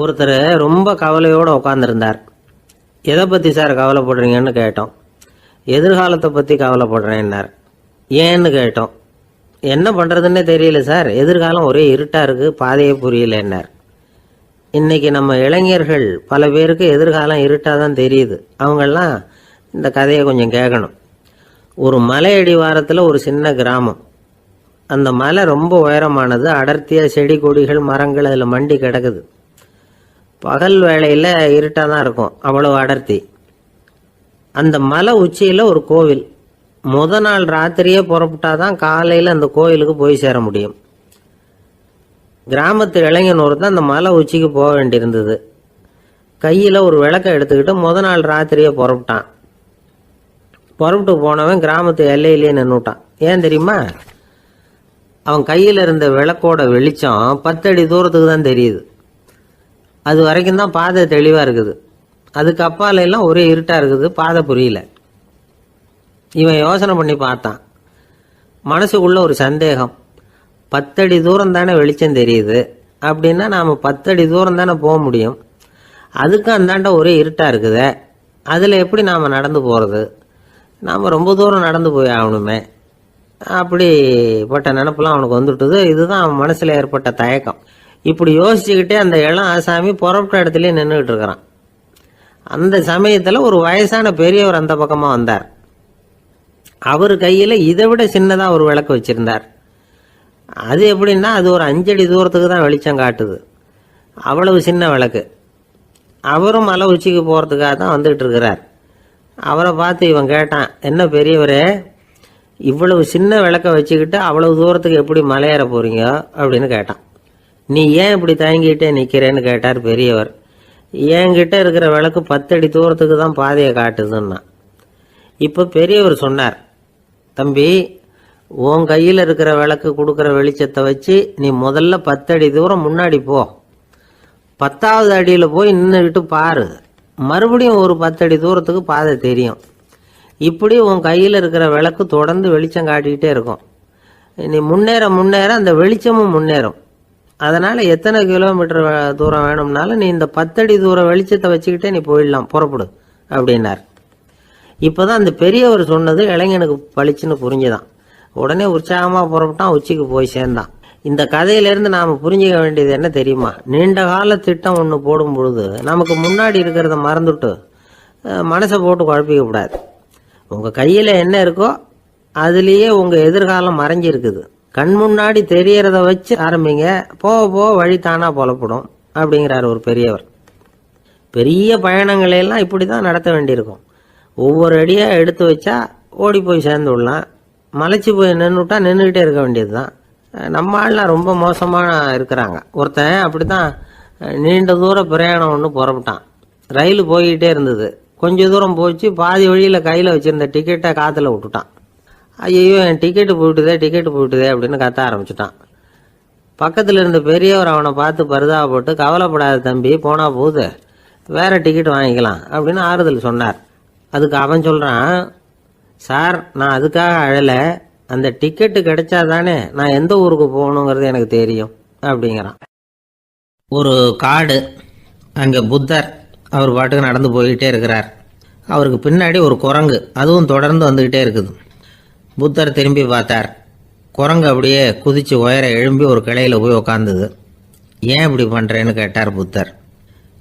ஒருத்தர் ரொம்ப கவலையோடு உட்காந்துருந்தார் எதை பற்றி சார் கவலைப்படுறீங்கன்னு கேட்டோம். எதிர்காலத்தை பற்றி கவலைப்படுறேன்னார். ஏன்னு கேட்டோம். என்ன பண்ணுறதுன்னே தெரியல சார். எதிர்காலம் ஒரே இருட்டாக இருக்குது பாதையே புரியலன்னார். இன்றைக்கி நம்ம இளைஞர்கள் பல பேருக்கு எதிர்காலம் இருட்டாக தான் தெரியுது. அவங்கெல்லாம் இந்த கதையை கொஞ்சம் கேட்கணும் ஒரு மலை அடிவாரத்தில் ஒரு சின்ன கிராமம். அந்த மலை ரொம்ப உயரமானது. அடர்த்தியாக செடி கொடிகள் மரங்கள் அதில் மண்டி கிடக்குது. பகல் வேளையில் இருட்டாக தான் இருக்கும் அவ்வளோ அடர்த்தி. அந்த மலை உச்சியில் ஒரு கோவில். முத நாள் ராத்திரியே புறப்பட்டாதான் காலையில் அந்த கோயிலுக்கு போய் சேர முடியும். கிராமத்து இளைஞன் ஒருத்தன் அந்த மலை உச்சிக்கு போக வேண்டியிருந்தது. கையில் ஒரு விளக்கை எடுத்துக்கிட்டு முத நாள் ராத்திரியே புறப்பட்டான். புறப்பட்டு போனவன் கிராமத்து எல்லையிலேயே நின்றுட்டான் ஏன் தெரியுமா? அவன் கையில் இருந்த விளக்கோட வெளிச்சம் பத்தடி தூரத்துக்கு தான் தெரியுது. அது வரைக்கும் தான் பாதை தெளிவாக இருக்குது. அதுக்கு அப்பால எல்லாம் ஒரே இருட்டாக இருக்குது. பாதை புரியல. இவன் யோசனை பண்ணி பார்த்தான். மனசுக்குள்ள ஒரு சந்தேகம். பத்தடி தூரம் தானே வெளிச்சம் தெரியுது. அப்படின்னா நாம் பத்தடி தூரம் தானே போக முடியும். அதுக்கும் அந்தாண்ட ஒரே இருட்டாக இருக்குது. அதில் எப்படி நாம் நடந்து போகிறது நாம் ரொம்ப தூரம் நடந்து போய் ஆகணுமே. அப்படிப்பட்ட நினப்பெல்லாம் அவனுக்கு வந்துட்டுது. இதுதான் அவன் மனசில் ஏற்பட்ட தயக்கம். இப்படி யோசிச்சுக்கிட்டே அந்த இளம் ஆசாமி புறப்பட்ட இடத்துலயே நின்றுக்கிட்டு இருக்கிறான். அந்த சமயத்தில் ஒரு வயசான பெரியவர் அந்த பக்கமாக வந்தார். அவர் கையில் இதை விட சின்னதாக ஒரு விளக்கு வச்சுருந்தார். அது எப்படின்னா அது ஒரு அஞ்சடி தூரத்துக்கு தான் வெளிச்சம் காட்டுது. அவ்வளவு சின்ன விளக்கு. அவரும் மலை உச்சிக்கு போகிறதுக்காக தான் வந்துக்கிட்டு இருக்கிறார். அவரை பார்த்து இவன் கேட்டான் என்ன பெரியவரே இவ்வளவு சின்ன விளக்க வச்சுக்கிட்டு அவ்வளவு தூரத்துக்கு எப்படி மலையேற போகிறீங்க அப்படின்னு கேட்டான். நீ ஏன் இப்படி தயங்கிட்டே நிற்கிறேன்னு கேட்டார் பெரியவர். என்கிட்ட இருக்கிற விளக்கு பத்தடி தூரத்துக்கு தான் பாதையை காட்டுதுன்னா. இப்போ பெரியவர் சொன்னார் தம்பி உன் கையில் இருக்கிற விளக்கு கொடுக்குற வெளிச்சத்தை வச்சு நீ முதல்ல பத்தடி தூரம் முன்னாடி போ. பத்தாவது அடியில் போய் நின்றுக்கிட்டு பாரு. மறுபடியும் ஒரு பத்தடி தூரத்துக்கு பாதை தெரியும். இப்படி உன் கையில் இருக்கிற விளக்கு தொடர்ந்து வெளிச்சம் காட்டிக்கிட்டே இருக்கும். நீ முன்னேற முன்னேற அந்த வெளிச்சமும் முன்னேறும். அதனால் எத்தனை கிலோமீட்டர் தூரம் வேணும்னாலும் நீ இந்த பத்தடி தூரம் வெளிச்சத்தை வச்சுக்கிட்டே நீ போயிடலாம் புறப்படு அப்படின்னார். இப்போ தான் அந்த பெரியவர் சொன்னது இளைஞனுக்கு பளிச்சுன்னு புரிஞ்சுதான். உடனே உற்சாகமாக புறப்பட்டான் உச்சிக்கு போய் சேர்ந்தான். இந்த கதையிலேருந்து நாம் புரிஞ்சுக்க வேண்டியது என்ன தெரியுமா? நீண்ட கால திட்டம் ஒன்று போடும் பொழுது நமக்கு முன்னாடி இருக்கிறத மறந்துட்டு மனசை போட்டு குழப்பிக்க கூடாது. உங்கள் கையில் என்ன இருக்கோ அதுலேயே உங்கள் எதிர்காலம் மறைஞ்சிருக்குது. கண் முன்னாடி தெரியறத வச்சு ஆரம்பிங்க. போக போக வழி தானாக புலப்படும் அப்படிங்கிறார் ஒரு பெரியவர். பெரிய பயணங்களை எல்லாம் இப்படி தான் நடத்த வேண்டியிருக்கும். ஒவ்வொரு அடியாக எடுத்து வச்சா ஓடி போய் சேர்ந்து விடலாம் மலைச்சு போய் நின்றுட்டா நின்றுக்கிட்டே இருக்க வேண்டியது தான் நம்ம ஆள்லாம் ரொம்ப மோசமாக இருக்கிறாங்க. ஒருத்தன் அப்படி தான் நீண்ட தூர பிரயாணம் ஒன்று புறப்பட்டான். ரயில் போய்கிட்டே இருந்தது. கொஞ்ச தூரம் போச்சு பாதி வழியில் கையில் வச்சுருந்த டிக்கெட்டை காற்றுல விட்டுட்டான். ஐயோ என் டிக்கெட்டு போயிட்டுதே டிக்கெட்டு போயிட்டுதே அப்படின்னு கத்த ஆரம்பிச்சிட்டான். பக்கத்தில் இருந்த பெரியவர் அவனை பார்த்து பரிதாபப்பட்டு கவலைப்படாத தம்பி போனால் போகுது. வேறு டிக்கெட் வாங்கிக்கலாம். அப்படின்னு ஆறுதல் சொன்னார். அதுக்கு அவன் சொல்கிறான் சார் நான் அதுக்காக அழலை. அந்த டிக்கெட்டு கிடைச்சா தானே நான் எந்த ஊருக்கு போகணுங்கிறது எனக்கு தெரியும் அப்படிங்கிறான். ஒரு காடு அங்கே புத்தர் அவர் பாட்டுக்கு நடந்து போய்கிட்டே இருக்கிறார். அவருக்கு பின்னாடி ஒரு குரங்கு அதுவும் தொடர்ந்து வந்துக்கிட்டே இருக்குது. புத்தர் திரும்பி பார்த்தார். குரங்கு அப்படியே குதித்து உயர எழும்பி ஒரு கிளையில் போய் உக்காந்தது. ஏன் இப்படி பண்ணுறேன்னு கேட்டார் புத்தர்.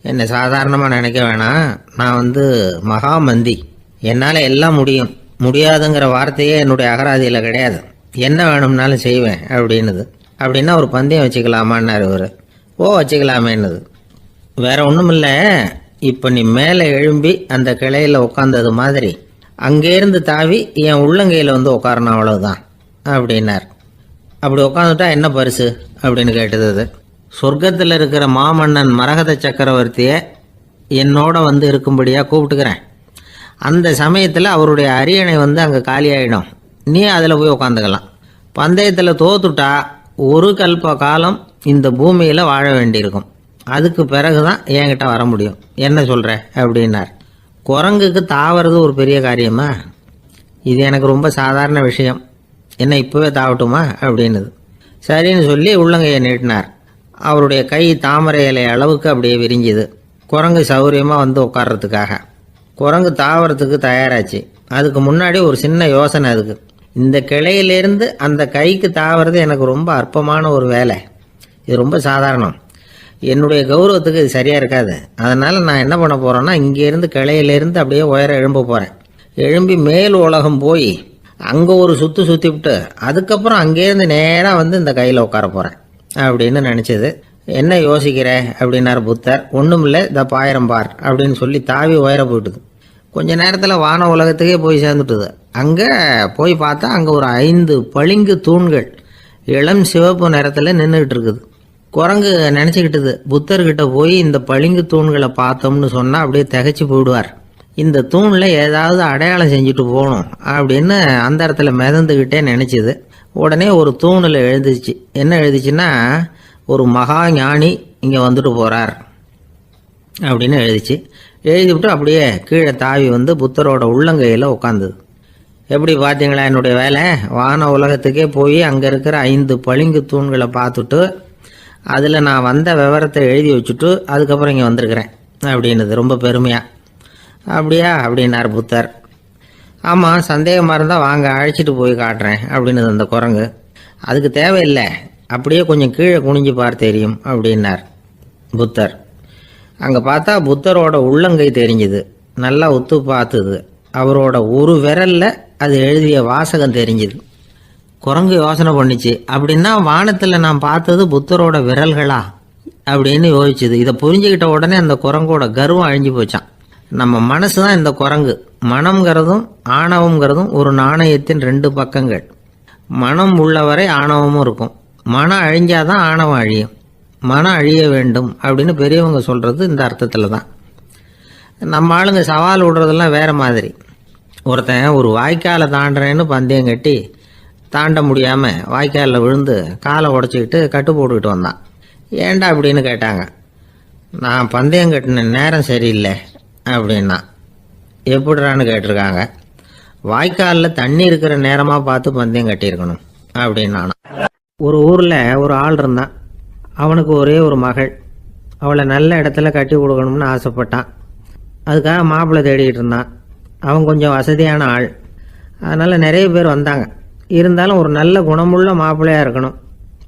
என்னை சாதாரணமாக நினைக்க வேணாம். நான் வந்து மகாமந்தி. என்னால் எல்லாம் முடியும். முடியாதுங்கிற வார்த்தையே என்னுடைய அகராதியில் கிடையாது. என்ன வேணும்னாலும் செய்வேன் அப்படின்னுது. அப்படின்னா ஒரு பந்தயம் வச்சுக்கலாமான்னார் இவர். ஓ வச்சுக்கலாமேன்னுது. வேற ஒன்றும் இல்லை இப்போ நீ மேலே எழும்பி அந்த கிளையில் உட்காந்தது மாதிரி. அங்கேருந்து தாவி என் உள்ளங்கையில் வந்து உட்காரணும் அவ்வளவுதான் அப்படின்னார். அப்படி உட்காந்துட்டா என்ன பரிசு? அப்படின்னு கேட்டது அது. சொர்க்கத்தில் இருக்கிற மாமன்னன் மரகத சக்கரவர்த்தியை என்னோட வந்து இருக்கும்படியாக கூப்பிட்டுக்கிறேன். அந்த சமயத்தில் அவருடைய அரியணை வந்து அங்கே காலியாயிடும். நீ அதில் போய் உட்காந்துக்கலாம் பந்தயத்தில் தோத்துட்டா ஒரு கல்ப காலம் இந்த பூமியில் வாழ வேண்டியிருக்கும். அதுக்கு பிறகு தான் என்கிட்ட வர முடியும். என்ன சொல்கிற அப்படின்னார். குரங்குக்கு தாவறது ஒரு பெரிய காரியமா? இது எனக்கு ரொம்ப சாதாரண விஷயம். என்ன இப்போவே தாவட்டுமா? அப்படின்னுது. சரின்னு சொல்லி உள்ளங்கையை நீட்டினார். அவருடைய கை தாமரை இலை அளவுக்கு அப்படியே விரிஞ்சுது. குரங்கு சௌரியமாக வந்து உட்கார்றதுக்காக. குரங்கு தாவரத்துக்கு தயாராச்சு. அதுக்கு முன்னாடி ஒரு சின்ன யோசனை அதுக்கு. இந்த கிளையிலேருந்து அந்த கைக்கு தாவறது எனக்கு ரொம்ப அற்பமான ஒரு வேலை. இது ரொம்ப சாதாரணம். என்னுடைய கௌரவத்துக்கு இது சரியாக இருக்காது. அதனால் நான் என்ன பண்ண போகிறேன்னா இங்கேருந்து கிளையிலேருந்து அப்படியே உயர எழும்ப போகிறேன் எழும்பி மேல் உலகம் போய் அங்கே ஒரு சுற்று சுற்றி விட்டு அதுக்கப்புறம் அங்கேருந்து நேராக வந்து இந்த கையில் உட்கார போகிறேன் அப்படின்னு நினச்சது. என்ன யோசிக்கிற? அப்படின்னார் புத்தர். ஒன்றும் இல்லை இந்த பாயிரம் பார் அப்படின்னு சொல்லி தாவி உயர போயிட்டுது. கொஞ்ச நேரத்தில் வான உலகத்துக்கே போய் சேர்ந்துட்டுது. அங்கே போய் பார்த்தா அங்கே ஒரு ஐந்து பளிங்கு தூண்கள் இளம் சிவப்பு நிறத்தில் நின்றுக்கிட்டு இருக்குது. குரங்கு நினச்சிக்கிட்டது. புத்தர்கிட்ட போய் இந்த பளிங்கு தூண்களை பார்த்தோம்னு சொன்னால் அப்படியே திகைச்சு போயிடுவார். இந்த தூணில் ஏதாவது அடையாளம் செஞ்சுட்டு போகணும் அப்படின்னு அந்த இடத்துல மிதந்துக்கிட்டே நினச்சிது. உடனே ஒரு தூணில் எழுதிச்சு. என்ன எழுதிச்சுன்னா ஒரு மகா ஞானி இங்கே வந்துட்டு போகிறார் அப்படின்னு எழுதிச்சு. எழுதிவிட்டு அப்படியே கீழே தாவி வந்து புத்தரோட உள்ளங்கையில் உட்காந்துது எப்படி பார்த்தீங்களா என்னுடைய வேலை? வான உலகத்துக்கே போய் அங்கே இருக்கிற ஐந்து பளிங்கு தூண்களை பார்த்துட்டு அதில் நான் வந்த விவரத்தை எழுதி வச்சுட்டு அதுக்கப்புறம் இங்கே வந்திருக்கிறேன் அப்படின்னது. ரொம்ப பெருமையாக அப்படியா? அப்படின்னார் புத்தர். ஆமாம் சந்தேகமாக இருந்தால் வாங்க அழைச்சிட்டு போய் காட்டுறேன் அப்படின்னது அந்த குரங்கு. அதுக்கு தேவையில்லை அப்படியே கொஞ்சம் கீழே குனிஞ்சு பார் தெரியும் அப்படின்னார் புத்தர். அங்கே பார்த்தா புத்தரோட உள்ளங்கை தெரிஞ்சுது. நல்லா உத்து பார்த்துது. அவரோட ஒரு விரல்ல அது எழுதிய வாசகம் தெரிஞ்சுது. குரங்கு யோசனை பண்ணிச்சு. அப்படின்னா வானத்தில் நான் பார்த்தது புத்தரோட விரல்களா? அப்படின்னு யோசிச்சுது. இதை புரிஞ்சுக்கிட்ட உடனே அந்த குரங்கோட கர்வம் அழிஞ்சு போச்சான் நம்ம மனசு தான் இந்த குரங்கு. மனம்ங்கிறதும் ஆணவம்ங்கிறதும் ஒரு நாணயத்தின் ரெண்டு பக்கங்கள். மனம் உள்ளவரை ஆணவமும் இருக்கும். மனம் அழிஞ்சாதான் ஆணவம் அழியும். மனம் அழிய வேண்டும் அப்படின்னு பெரியவங்க சொல்கிறது இந்த அர்த்தத்தில் தான். நம்ம ஆளுங்க சவால் விடுறதெல்லாம் வேற மாதிரி. ஒருத்தன் ஒரு வாய்க்காலை தாண்டுறேன்னு பந்தயம் கட்டி தாண்ட முடியாமல் வாய்க்காலில் விழுந்து காலை உடச்சிக்கிட்டு கட்டு போட்டுக்கிட்டு வந்தான். ஏண்டா அப்படின்னு கேட்டாங்க. நான் பந்தயம் கட்டின நேரம் சரியில்லை அப்படின்னா. எப்படிறான்னு கேட்டிருக்காங்க. வாய்க்காலில் தண்ணி இருக்கிற நேரமாக பார்த்து பந்தயம் கட்டியிருக்கணும் அப்படின்னு ஒரு ஊரில் ஒரு ஆள் இருந்தான். அவனுக்கு ஒரே ஒரு மகள். அவளை நல்ல இடத்துல கட்டி கொடுக்கணும்னு ஆசைப்பட்டான். அதுக்காக மாப்பிள்ளை தேடிக்கிட்டு இருந்தான். அவன் கொஞ்சம் வசதியான ஆள். அதனால் நிறைய பேர் வந்தாங்க. இருந்தாலும் ஒரு நல்ல குணமுள்ள மாப்பிள்ளையாக இருக்கணும்.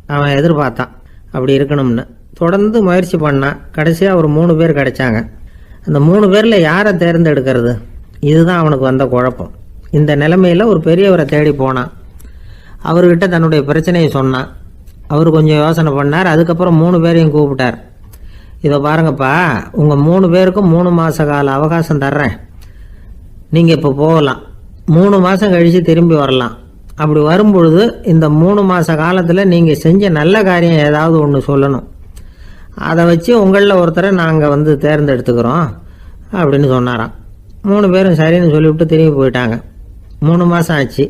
அவன் எதிர்பார்த்தான். அப்படி இருக்கணும்னு. தொடர்ந்து முயற்சி பண்ணான் கடைசியாக ஒரு மூணு பேர் கிடைச்சாங்க. அந்த மூணு பேரில் யாரை தேர்ந்தெடுக்கிறது? இதுதான் அவனுக்கு வந்த குழப்பம். இந்த நிலைமையில் ஒரு பெரியவரை தேடி போனான் அவர்கிட்ட தன்னுடைய பிரச்சனையை சொன்னான் அவர் கொஞ்சம் யோசனை பண்ணார். அதுக்கப்புறம் மூணு பேரையும் கூப்பிட்டார். இதை பாருங்கப்பா உங்கள் மூணு பேருக்கும் மூணு மாத கால அவகாசம் தர்றேன். நீங்கள் இப்போ போகலாம். மூணு மாதம் கழித்து திரும்பி வரலாம். அப்படி வரும்பொழுது இந்த மூணு மாத காலத்தில் நீங்கள் செஞ்ச நல்ல காரியம் ஏதாவது ஒன்று சொல்லணும். அதை வச்சு உங்களில் ஒருத்தரை நாங்கள் வந்து தேர்ந்தெடுத்துக்கிறோம் அப்படின்னு சொன்னாராம். மூணு பேரும் சரின்னு சொல்லிவிட்டு திரும்பி போயிட்டாங்க. மூணு மாதம் ஆச்சு.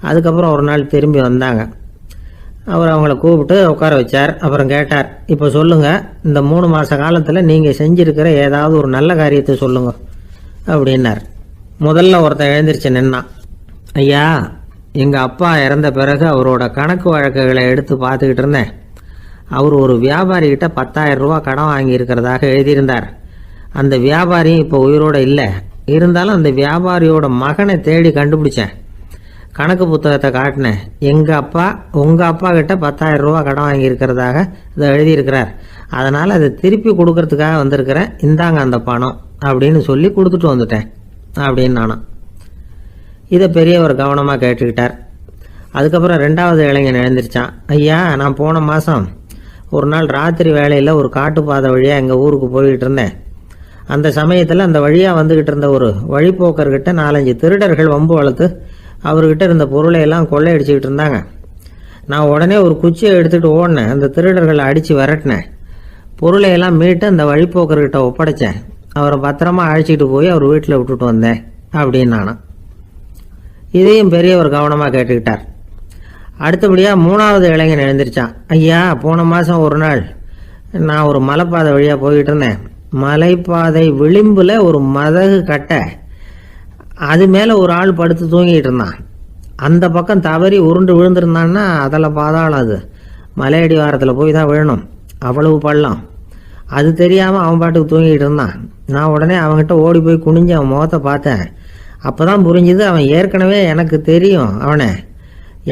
அதுக்கப்புறம் ஒரு நாள் திரும்பி வந்தாங்க. அவர் அவங்கள கூப்பிட்டு உட்கார வச்சார். அப்புறம் கேட்டார் இப்போ சொல்லுங்கள் இந்த மூணு மாத காலத்தில் நீங்கள் செஞ்சுருக்கிற ஏதாவது ஒரு நல்ல காரியத்தை சொல்லுங்க. அப்படின்னார். முதல்ல ஒருத்தன் எழுந்திரிச்சு நின்னான். ஐயா எங்கள் அப்பா இறந்த பிறகு அவரோட கணக்கு வழக்குகளை எடுத்து பார்த்துக்கிட்டு இருந்தேன். அவர் ஒரு வியாபாரிகிட்ட பத்தாயிரம் ரூபா கடன் வாங்கியிருக்கிறதாக எழுதியிருந்தார். அந்த வியாபாரியும் இப்போ உயிரோட இல்லை. இருந்தாலும் அந்த வியாபாரியோட மகனை தேடி கண்டுபிடிச்சேன். கணக்கு புத்தகத்தை காட்டினேன். எங்கள் அப்பா உங்கள் அப்பா கிட்ட பத்தாயிரம் ரூபா கடன் வாங்கியிருக்கிறதாக இதை எழுதியிருக்கிறார். அதனால் அதை திருப்பி கொடுக்கறதுக்காக வந்திருக்கிறேன். இந்தாங்க அந்த பணம் அப்படின்னு சொல்லி கொடுத்துட்டு வந்துட்டேன். அப்படின்னு நானும். இதை பெரியவர் கவனமாக கேட்டுக்கிட்டார். அதுக்கப்புறம் ரெண்டாவது இளைஞன் எழுந்திருச்சான். ஐயா நான் போன மாதம் ஒரு நாள் ராத்திரி வேலையில் ஒரு காட்டுப்பாதை வழியாக எங்கள் ஊருக்கு போய்கிட்டு இருந்தேன். அந்த சமயத்தில் அந்த வழியாக வந்துக்கிட்டு இருந்த ஒரு வழிப்போக்கர்கிட்ட நாலஞ்சு திருடர்கள் வம்பு வளர்த்து அவர்கிட்ட இருந்த பொருளை எல்லாம் கொள்ளையடிச்சுக்கிட்டு இருந்தாங்க. நான் உடனே ஒரு குச்சியை எடுத்துகிட்டு ஓடினேன். அந்த திருடர்களை அடித்து விரட்டினேன். பொருளை எல்லாம் மீட்டு அந்த வழிபோக்கர்கிட்ட ஒப்படைச்சேன். அவரை பத்திரமா அழைச்சிக்கிட்டு போய் அவர் வீட்டில் விட்டுட்டு வந்தேன் அப்படின்னு நானும் இதையும் பெரியவர் கவனமாக கேட்டுக்கிட்டார். அடுத்தபடியாக மூணாவது இளைஞன் எழுந்திருச்சான். ஐயா போன மாதம் ஒரு நாள் நான் ஒரு மலைப்பாதை வழியாக போய்கிட்டு இருந்தேன். மலைப்பாதை விளிம்பில் ஒரு மதகு கட்டை. அது மேலே ஒரு ஆள் படுத்து தூங்கிட்டு இருந்தான். அந்த பக்கம் தவறி உருண்டு விழுந்திருந்தான்னா அதில் பாதாளம் அது. மலையடி வாரத்தில் போய் தான் விழணும். அவ்வளவு பள்ளம். அது தெரியாமல் அவன் பாட்டுக்கு தூங்கிட்டு இருந்தான். நான் உடனே அவன்கிட்ட ஓடி போய் குனிஞ்சு அவன் முகத்தை பார்த்தேன். அப்போ தான் புரிஞ்சுது அவன் ஏற்கனவே எனக்கு தெரியும் அவனை.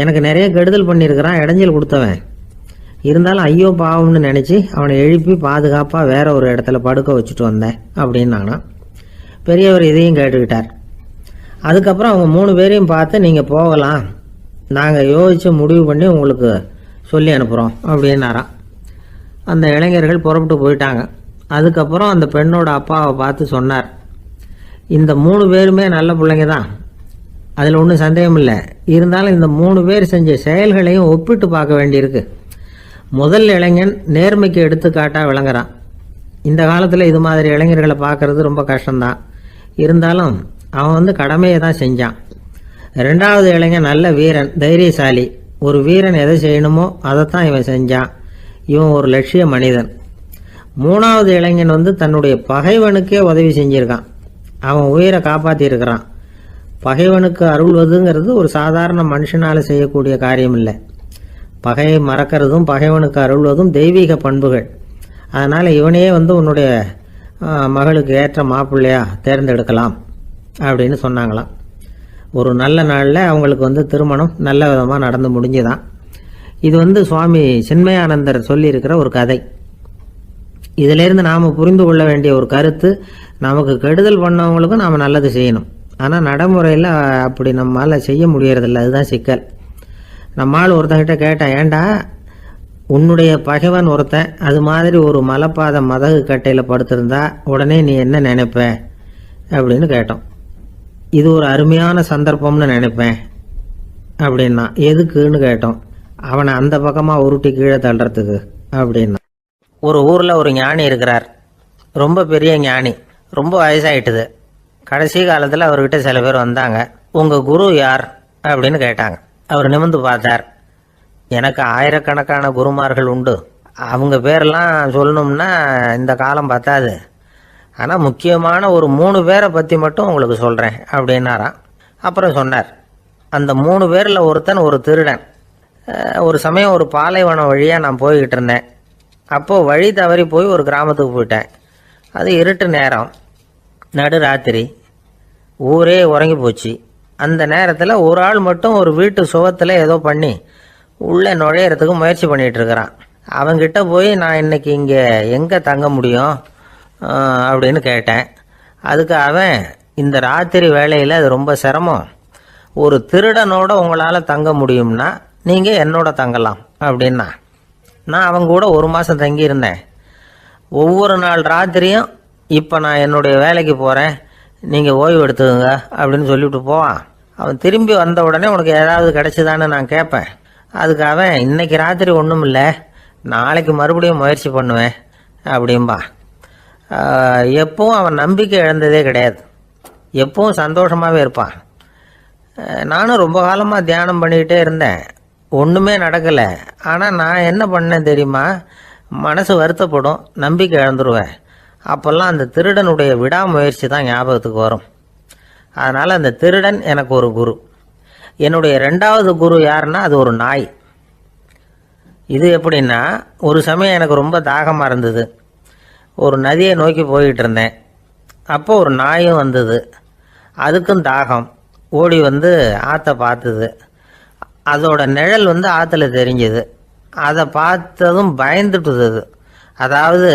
எனக்கு நிறைய கெடுதல் பண்ணியிருக்கிறான் இடைஞ்சல் கொடுத்தவன். இருந்தாலும் ஐயோ பாவம்னு நினச்சி அவனை எழுப்பி பாதுகாப்பாக வேற ஒரு இடத்துல படுக்க வச்சுட்டு வந்தேன் அப்படின்னாங்கன்னா பெரியவர் இதையும் கேட்டுக்கிட்டார். அதுக்கப்புறம் அவங்க மூணு பேரையும் பார்த்து நீங்கள் போகலாம். நாங்கள் யோசித்து முடிவு பண்ணி உங்களுக்கு சொல்லி அனுப்புகிறோம் அப்படின்னாராம் அந்த இளைஞர்கள் புறப்பட்டு போயிட்டாங்க. அதுக்கப்புறம் அந்த பெண்ணோட அப்பாவை பார்த்து சொன்னார். இந்த மூணு பேருமே நல்ல பிள்ளைங்க தான் அதில் ஒன்றும் சந்தேகம் இல்லை இருந்தாலும் இந்த மூணு பேர் செஞ்ச செயல்களையும் ஒப்பிட்டு பார்க்க வேண்டியிருக்கு. முதல் இளைஞன் நேர்மைக்கு எடுத்துக்காட்டாக விளங்குறான். இந்த காலத்தில் இது மாதிரி இளைஞர்களை பார்க்குறது ரொம்ப கஷ்டம்தான். இருந்தாலும் அவன் வந்து கடமையை தான் செஞ்சான். ரெண்டாவது இளைஞன் நல்ல வீரன் தைரியசாலி. ஒரு வீரன் எதை செய்யணுமோ அதைத்தான் இவன் செஞ்சான். இவன் ஒரு லட்சிய மனிதன். மூணாவது இளைஞன் வந்து தன்னுடைய பகைவனுக்கே உதவி செஞ்சிருக்கான். அவன் உயிரை காப்பாற்றியிருக்கிறான் பகைவனுக்கு அருள்வதுங்கிறது ஒரு சாதாரண மனுஷனால் செய்யக்கூடிய காரியம் இல்லை பகையை மறக்கிறதும் பகைவனுக்கு அருள்வதும் தெய்வீக பண்புகள். அதனால் இவனையே வந்து உன்னுடைய மகளுக்கு ஏற்ற மாப்பிள்ளையாக தேர்ந்தெடுக்கலாம் அப்படின்னு சொன்னாங்களாம். ஒரு நல்ல நாளில் அவங்களுக்கு வந்து திருமணம் நல்ல விதமாக நடந்து முடிஞ்சுதான். இது வந்து சுவாமி சின்மயானந்தர் சொல்லியிருக்கிற ஒரு கதை. இதிலேருந்து நாம் புரிந்து கொள்ள வேண்டிய ஒரு கருத்து நமக்கு கெடுதல் பண்ணவங்களுக்கும் நாம் நல்லது செய்யணும். ஆனால் நடைமுறையில் அப்படி நம்மால் செய்ய முடியறதில்ல. அதுதான் சிக்கல். நம்மால் ஒருத்தங்கிட்ட கேட்டேன் ஏண்டா உன்னுடைய பகைவன் ஒருத்தன் அது மாதிரி ஒரு மலைப்பாத மதகு கட்டையில் படுத்திருந்தா உடனே நீ என்ன நினைப்ப? அப்படின்னு கேட்டோம். இது ஒரு அருமையான சந்தர்ப்பம்னு நினைப்பேன். அப்படின்னா எதுக்குன்னு கேட்டோம். அவனை அந்த பக்கமாக உருட்டி கீழே தள்ளுறதுக்கு. அப்படின்னா ஒரு ஊரில் ஒரு ஞானி இருக்கிறார். ரொம்ப பெரிய ஞானி. ரொம்ப வயசாயிட்டுது. கடைசி காலத்தில் அவர்கிட்ட சில பேர் வந்தாங்க. உங்கள் குரு யார்? அப்படின்னு கேட்டாங்க. அவர் நிமிர்ந்து பார்த்தார். எனக்கு ஆயிரக்கணக்கான குருமார்கள் உண்டு. அவங்க பேரெல்லாம் சொல்லணும்னா இந்த காலம் பத்தாது. ஆனால் முக்கியமான ஒரு மூணு பேரை பற்றி மட்டும் உங்களுக்கு சொல்கிறேன் அப்படின்னாராம். அப்புறம் சொன்னார். அந்த மூணு பேரில் ஒருத்தன் ஒரு திருடன். ஒரு சமயம் ஒரு பாலைவனம் வழியாக நான் போய்கிட்டு இருந்தேன். அப்போது வழி தவறி போய் ஒரு கிராமத்துக்கு போயிட்டேன். அது இருட்டு நேரம். நடு ராத்திரி. ஊரே உறங்கி போச்சு. அந்த நேரத்தில் ஒரு ஆள் மட்டும் ஒரு வீட்டு சுவத்தில் ஏதோ பண்ணி உள்ளே நுழையிறதுக்கு முயற்சி பண்ணிட்டு இருக்கிறான். அவன்கிட்ட போய் நான் இன்னைக்கு இங்கே எங்கே தங்க முடியும்? அப்படின்னு கேட்டேன். அதுக்கு அவன் இந்த ராத்திரி வேலையில் அது ரொம்ப சிரமம். ஒரு திருடனோட உங்களால் தங்க முடியும்னா நீங்கள் என்னோட தங்கலாம் அப்படின்னா. நான் அவங்க கூட ஒரு மாதம் தங்கியிருந்தேன். ஒவ்வொரு நாள் ராத்திரியும் இப்போ நான் என்னுடைய வேலைக்கு போகிறேன் நீங்கள் ஓய்வு எடுத்துக்கோங்க அப்படின்னு சொல்லிவிட்டு போவான். அவன் திரும்பி வந்த உடனே உனக்கு ஏதாவது கிடைச்சிதான்னு நான் கேட்பேன். அதுக்கு அவன் இன்னைக்கு ராத்திரி ஒன்றும் இல்லை. நாளைக்கு மறுபடியும் முயற்சி பண்ணுவேன். அப்படிம்பா. எப்பவும் அவன் நம்பிக்கை இழந்ததே கிடையாது. எப்பவும் சந்தோஷமாகவே இருப்பான். நானும் ரொம்ப காலமாக தியானம் பண்ணிக்கிட்டே இருந்தேன். ஒன்றுமே நடக்கலை. ஆனால் நான் என்ன பண்ணேன் தெரியுமா? மனசு வருத்தப்படும் நம்பிக்கை இழந்துருவேன். அப்போல்லாம் அந்த திருடனுடைய விடாமுயற்சி தான் ஞாபகத்துக்கு வரும். அதனால் அந்த திருடன் எனக்கு ஒரு குரு. என்னுடைய ரெண்டாவது குரு யாருன்னா அது ஒரு நாய். இது எப்படின்னா ஒரு சமயம் எனக்கு ரொம்ப தாகமாக இருந்தது. ஒரு நதியை நோக்கி போயிட்டு இருந்தேன். அப்போ ஒரு நாயும் வந்தது. அதுக்கும் தாகம். ஓடி வந்து ஆற்றை பார்த்தது. அதோட நிழல் வந்து ஆற்றுல தெரிஞ்சது. அதை பார்த்ததும் பயந்துட்டுது அது. அதாவது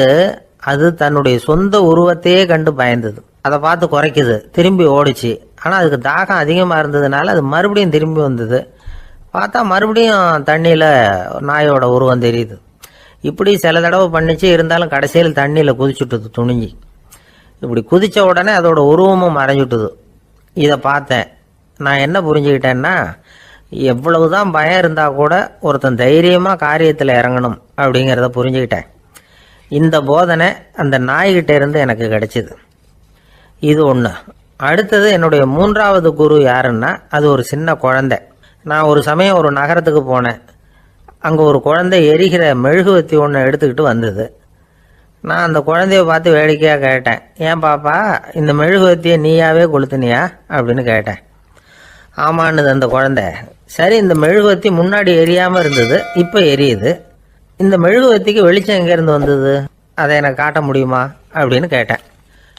அது தன்னுடைய சொந்த உருவத்தையே கண்டு பயந்தது. அதை பார்த்து குறைக்குது. திரும்பி ஓடிச்சு. ஆனால் அதுக்கு தாகம் அதிகமாக இருந்ததுனால அது மறுபடியும் திரும்பி வந்தது. பார்த்தா மறுபடியும் தண்ணியில் நாயோட உருவம் தெரியுது. இப்படி சில தடவை பண்ணிச்சு. இருந்தாலும் கடைசியில் தண்ணியில் குதிச்சுட்டுது துணிஞ்சி இப்படி குதித்த உடனே அதோட உருவமும் மறைஞ்சுட்டுது. இதை பார்த்தேன். நான் என்ன புரிஞ்சுக்கிட்டேன்னா எவ்வளவுதான் பயம் இருந்தால் கூட ஒருத்தன் தைரியமாக காரியத்தில் இறங்கணும் அப்படிங்கிறத புரிஞ்சுக்கிட்டேன். இந்த போதனை அந்த நாய்கிட்ட இருந்து எனக்கு கிடைச்சிது. இது ஒன்று அடுத்தது என்னுடைய மூன்றாவது குரு யாருன்னா அது ஒரு சின்ன குழந்தை. நான் ஒரு சமயம் ஒரு நகரத்துக்கு போனேன். அங்கே ஒரு குழந்தை எரிகிற மெழுகுவத்தி ஒன்று எடுத்துக்கிட்டு வந்தது. நான் அந்த குழந்தைய பார்த்து வேடிக்கையாக கேட்டேன். ஏன் பாப்பா இந்த மெழுகுவத்தியை நீயாவே கொளுத்துனியா? அப்படின்னு கேட்டேன். ஆமான்னுது அந்த குழந்தை. சரி இந்த மெழுகுவத்தி முன்னாடி எரியாமல் இருந்தது இப்போ எரியுது. இந்த மெழுகுவர்த்திக்கு வெளிச்சம் எங்கேருந்து வந்தது? அதை எனக்கு காட்ட முடியுமா? அப்படின்னு கேட்டேன்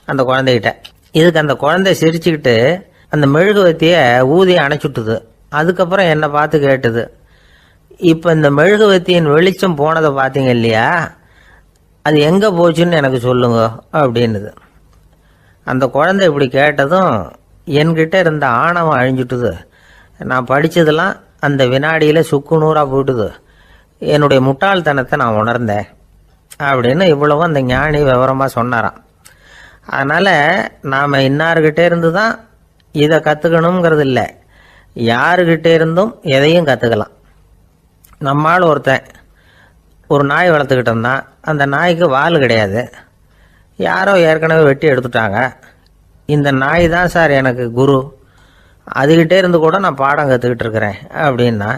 அந்த குழந்தைகிட்ட. இதுக்கு அந்த குழந்தை சிரிச்சுக்கிட்டு அந்த மெழுகுவர்த்தியை ஊதி அணைச்சுட்டுது. அதுக்கப்புறம் என்னை பார்த்து கேட்டுது இப்போ இந்த மெழுகுவர்த்தியின் வெளிச்சம் போனதை பார்த்தீங்க இல்லையா? அது எங்கே போச்சுன்னு எனக்கு சொல்லுங்க அப்படின்னுது. அந்த குழந்தை இப்படி கேட்டதும் என்கிட்ட இருந்த ஆணவம் அழிஞ்சுட்டுது. நான் படித்ததெல்லாம் அந்த வினாடியில் சுக்கு நூறாக போயிட்டுது. என்னுடைய முட்டாள்தனத்தை நான் உணர்ந்தேன். அப்படின்னு இவ்வளவும் அந்த ஞானி விவரமாக சொன்னாராம். அதனால் நாம் இன்னார்கிட்டே இருந்து தான் இதை கற்றுக்கணுங்கிறது இல்லை யாருக்கிட்டே இருந்தும் எதையும் கற்றுக்கலாம் நம்மால் ஒருத்தன் ஒரு நாய் வளர்த்துக்கிட்டு இருந்தான் அந்த நாய்க்கு வால் கிடையாது. யாரோ ஏற்கனவே வெட்டி எடுத்துட்டாங்க. இந்த நாய் தான் சார் எனக்கு குரு. அதுகிட்டே இருந்து கூட நான் பாடம் கற்றுக்கிட்டு இருக்கிறேன் அப்படின்னா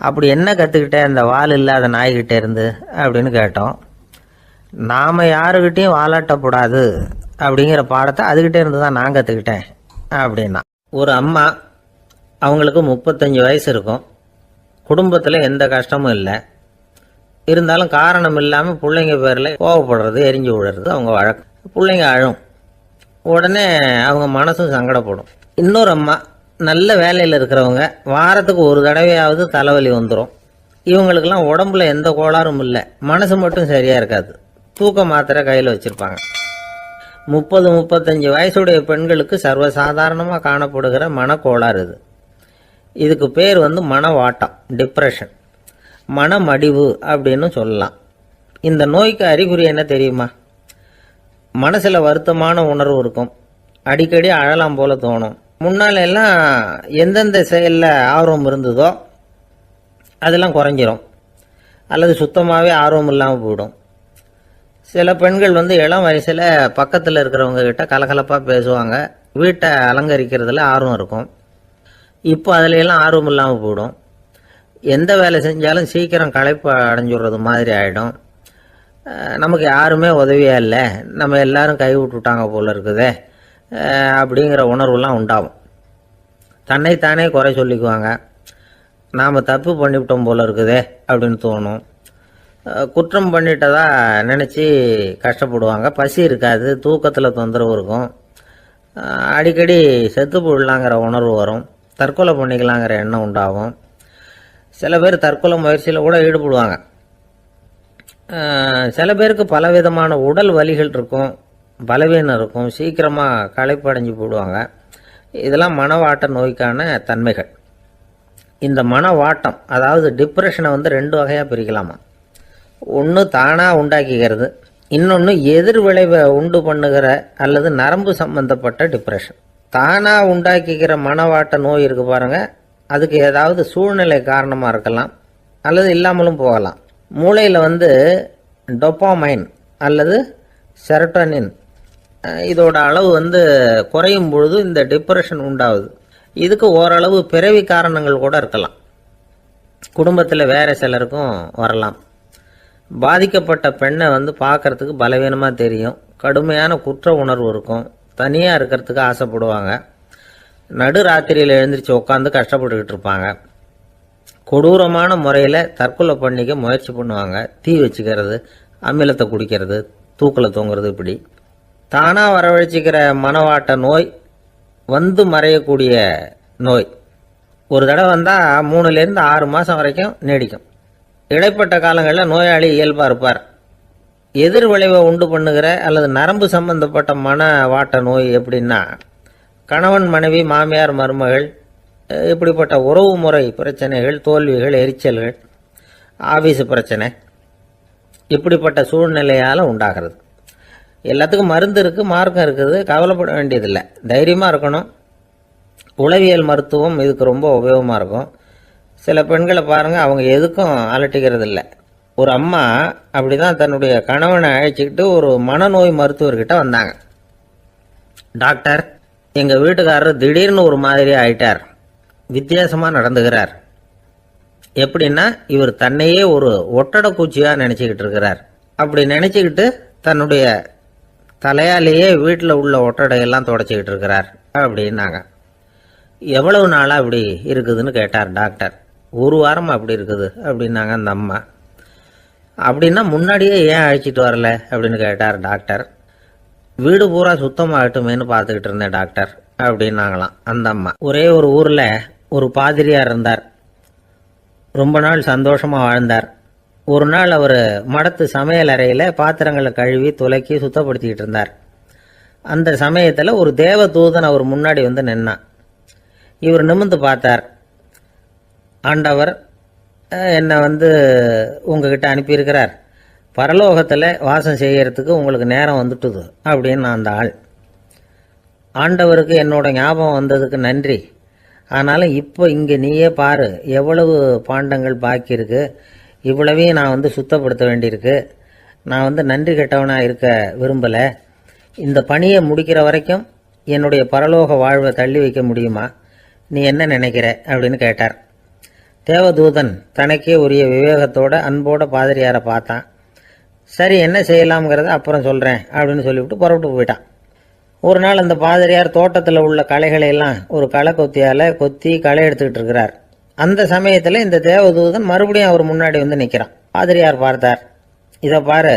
அப்படி என்ன கற்றுக்கிட்டேன் இந்த வால் இல்லாத நாய்கிட்டே இருந்து அப்படின்னு கேட்டோம். நாம் யாருக்கிட்டேயும் வாலாட்டக்கூடாது அப்படிங்கிற பாடத்தை அதுக்கிட்டே இருந்து தான் நான் கற்றுக்கிட்டேன் அப்படின்னா ஒரு அம்மா அவங்களுக்கு முப்பத்தஞ்சு வயசு இருக்கும். குடும்பத்தில் எந்த கஷ்டமும் இல்லை. இருந்தாலும் காரணம் இல்லாமல் பிள்ளைங்க பேரில் கோவப்படுறது எரிஞ்சு விடுறது அவங்க வழக்கம். பிள்ளைங்க அழும். உடனே அவங்க மனசும் சங்கடப்படும். இன்னொரு அம்மா நல்ல வேலையில் இருக்கிறவங்க வாரத்துக்கு ஒரு தடவையாவது தலைவலி வந்துடும் இவங்களுக்கெல்லாம் உடம்புல எந்த கோளாறும் இல்லை. மனசு மட்டும் சரியாக இருக்காது. தூக்க மாத்திரை கையில் வச்சுருப்பாங்க. முப்பது முப்பத்தஞ்சு வயசுடைய பெண்களுக்கு சர்வசாதாரணமாக காணப்படுகிற மனக்கோளாறு இது. இதுக்கு பேர் வந்து மனவாட்டம் டிப்ரெஷன் மனமடிவு அப்படின்னு சொல்லலாம். இந்த நோய்க்கு அறிகுறி என்ன தெரியுமா? மனசில் வருத்தமான உணர்வு இருக்கும். அடிக்கடி அழலாம் போல தோணும். முன்னால் எல்லாம் எந்தெந்த செயலில் ஆர்வம் இருந்ததோ அதெல்லாம் குறைஞ்சிரும். அல்லது சுத்தமாகவே ஆர்வம் இல்லாமல் போயிடும். சில பெண்கள் வந்து இளம் வயசில் பக்கத்தில் இருக்கிறவங்க கிட்ட கலகலப்பாக பேசுவாங்க. வீட்டை அலங்கரிக்கிறதுல ஆர்வம் இருக்கும். இப்போ அதுல எல்லாம் ஆர்வம் இல்லாமல் போயிடும். எந்த வேலை செஞ்சாலும் சீக்கிரம் களைப்பு அடைஞ்சுடுறது மாதிரி ஆகிடும் நமக்கு யாருமே உதவியாக இல்லை. நம்ம எல்லாரும் கை விட்டுட்டாங்க போல இருக்குதே. அப்படிங்கிற உணர்வுலாம் உண்டாகும். தன்னைத்தானே குறை சொல்லிக்குவாங்க. நாம் தப்பு பண்ணிவிட்டோம் போல இருக்குதே அப்படின்னு தோணும். குற்றம் பண்ணிட்டதா நினச்சி கஷ்டப்படுவாங்க. பசி இருக்காது தூக்கத்தில் தொந்தரவு இருக்கும். அடிக்கடி செத்து போடலாங்கிற உணர்வு வரும். தற்கொலை பண்ணிக்கலாங்கிற எண்ணம் உண்டாகும். சில பேர் தற்கொலை முயற்சியில் கூட ஈடுபடுவாங்க. சில பேருக்கு பலவிதமான உடல் வலிகள் இருக்கும். பலவீனம் இருக்கும். சீக்கிரமாக களைப்படைஞ்சு போடுவாங்க. இதெல்லாம் மனவாட்ட நோய்க்கான தன்மைகள். இந்த மனவாட்டம் அதாவது டிப்ரெஷனை வந்து ரெண்டு வகையாக பிரிக்கலாமா? ஒன்று தானாக உண்டாக்கிக்கிறது இன்னொன்று எதிர் விளைவை உண்டு பண்ணுகிற அல்லது நரம்பு சம்பந்தப்பட்ட டிப்ரெஷன் தானாக உண்டாக்கிக்கிற மனவாட்ட நோய் இருக்கு பாருங்கள் அதுக்கு ஏதாவது சூழ்நிலை காரணமாக இருக்கலாம் அல்லது இல்லாமலும் போகலாம். மூளையில் வந்து டொப்பாமைன் அல்லது செரட்டோனின் இதோட அளவு வந்து குறையும் பொழுது இந்த டிப்ரெஷன் உண்டாகுது. இதுக்கு ஓரளவு பிறவி காரணங்கள் கூட இருக்கலாம். குடும்பத்தில் வேறு சிலருக்கும் வரலாம். பாதிக்கப்பட்ட பெண்ணை வந்து பார்க்கறதுக்கு பலவீனமாக தெரியும். கடுமையான குற்ற உணர்வு இருக்கும். தனியாக இருக்கிறதுக்கு ஆசைப்படுவாங்க. நடு ராத்திரியில் எழுந்திரிச்சு உட்காந்து கஷ்டப்பட்டுக்கிட்டு இருப்பாங்க. கொடூரமான முறையில் தற்கொலை பண்ணிக்க முயற்சி பண்ணுவாங்க. தீ வச்சுக்கிறது அமிலத்தை குடிக்கிறது தூக்கில் தூங்குறது இப்படி. தானாக வரவழைச்சிக்கிற மனவாட்ட நோய் வந்து மறையக்கூடிய நோய். ஒரு தடவை வந்தால் மூணுலேருந்து ஆறு மாதம் வரைக்கும் நீடிக்கும். இடைப்பட்ட காலங்களில் நோயாளி இயல்பாக இருப்பார். எதிர் விளைவை உண்டு பண்ணுகிற அல்லது நரம்பு சம்பந்தப்பட்ட மன வாட்ட நோய் எப்படின்னா கணவன் மனைவி மாமியார் மருமகள் இப்படிப்பட்ட உறவு முறை பிரச்சனைகள் தோல்விகள் எரிச்சல்கள் ஆபீஸ் பிரச்சனை இப்படிப்பட்ட சூழ்நிலையால் உண்டாகிறது. எல்லாத்துக்கும் மருந்து இருக்குது மார்க்கம் இருக்குது கவலைப்பட வேண்டியதில்லை. தைரியமாக இருக்கணும். உளவியல் மருத்துவம் இதுக்கு ரொம்ப உபயோகமாக இருக்கும். சில பெண்களை பாருங்கள் அவங்க எதுக்கும் அலட்டிக்கிறது இல்லை ஒரு அம்மா அப்படி தான் தன்னுடைய கணவனை அழைச்சிக்கிட்டு ஒரு மனநோய் மருத்துவர்கிட்ட வந்தாங்க. டாக்டர் எங்கள் வீட்டுக்காரர் திடீர்னு ஒரு மாதிரி ஆயிட்டார். வித்தியாசமாக நடந்துக்கிறார். எப்படின்னா இவர் தன்னையே ஒரு ஒட்டடை பூச்சியாக நினச்சிக்கிட்டு இருக்கிறார். அப்படி நினச்சிக்கிட்டு தன்னுடைய தலையாலேயே வீட்டில் உள்ள ஒட்டடையெல்லாம் தொடச்சிக்கிட்டு இருக்கிறார் அப்படின்னாங்க. எவ்வளவு நாளாக அப்படி இருக்குதுன்னு கேட்டார் டாக்டர். ஒரு வாரமாக அப்படி இருக்குது அப்படின்னாங்க அந்த அம்மா. அப்படின்னா முன்னாடியே ஏன் அழைச்சிட்டு வரல அப்படின்னு கேட்டார் டாக்டர். வீடு பூரா சுத்தமாகட்டுமேனு பார்த்துக்கிட்டு இருந்தேன் டாக்டர் அப்படின்னாங்களாம் அந்த அம்மா. ஒரே ஒரு ஊரில் ஒரு பாதிரியார் இருந்தார். ரொம்ப நாள் சந்தோஷமாக வாழ்ந்தார். ஒரு நாள் அவர் மடத்து சமையல் அறையில் பாத்திரங்களை கழுவி துலக்கி சுத்தப்படுத்திக்கிட்டு இருந்தார். அந்த சமயத்தில் ஒரு தேவ தூதன் அவர் முன்னாடி வந்து நின்னான். இவர் நிமிர்ந்து பார்த்தார். ஆண்டவர் என்னை வந்து உங்ககிட்ட அனுப்பியிருக்கிறார். பரலோகத்தில் வாசம் செய்யறதுக்கு உங்களுக்கு நேரம் வந்துட்டுது அப்படின்னு நான் அந்த ஆள். ஆண்டவருக்கு என்னோட ஞாபகம் வந்ததுக்கு நன்றி. ஆனாலும் இப்போ இங்கே நீயே பாரு எவ்வளவு பாண்டங்கள் பாக்கி இருக்கு இவ்வளவையும் நான் வந்து சுத்தப்படுத்த வேண்டியிருக்கு. நான் வந்து நன்றி கெட்டவனாக இருக்க விரும்பலை. இந்த பணியை முடிக்கிற வரைக்கும் என்னுடைய பரலோக வாழ்வை தள்ளி வைக்க முடியுமா? நீ என்ன நினைக்கிற? அப்படின்னு கேட்டார். தேவதூதன் தனக்கே உரிய விவேகத்தோட அன்போட பாதிரியாரை பார்த்தான். சரி என்ன செய்யலாம்ங்கிறத அப்புறம் சொல்கிறேன் அப்படின்னு சொல்லிவிட்டு புறப்பட்டு போயிட்டான். ஒரு நாள் அந்த பாதிரியார் தோட்டத்தில் உள்ள களைகளை எல்லாம் ஒரு களை கொத்தியால் கொத்தி களை எடுத்துக்கிட்டு இருக்கிறார். அந்த சமயத்தில் இந்த தேவதூதன் மறுபடியும் அவர் முன்னாடி வந்து நிற்கிறான் பாதிரியார் பார்த்தார். இதை பாரு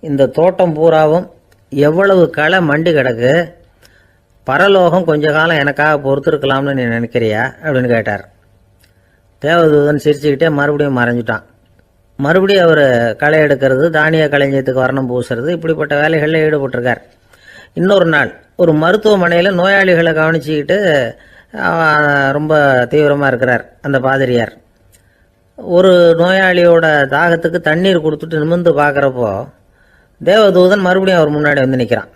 இந்த தோட்டம் பூராவும் எவ்வளவு களை மண்டி கிடக்கு. பரலோகம் கொஞ்ச காலம் எனக்காக பொறுத்திருக்கலாம்னு நீ நினைக்கிறியா? அப்படின்னு கேட்டார். தேவதூதன் சிரிச்சுக்கிட்டே மறுபடியும் மறைஞ்சிட்டான். மறுபடியும் அவர் களை எடுக்கிறது தானிய களஞ்சியத்துக்கு வர்ணம் பூசுறது இப்படிப்பட்ட வேலைகளில் ஈடுபட்டிருக்கார். இன்னொரு நாள் ஒரு மருத்துவமனையில் நோயாளிகளை கவனிச்சுக்கிட்டு ரொம்ப தீவிரமாக இருக்கிறார் அந்த பாதிரியார். ஒரு நோயாளியோட தாகத்துக்கு தண்ணீர் கொடுத்துட்டு நிமிர்ந்து பார்க்குறப்போ தேவதூதன் மறுபடியும் அவர் முன்னாடி வந்து நிற்கிறான்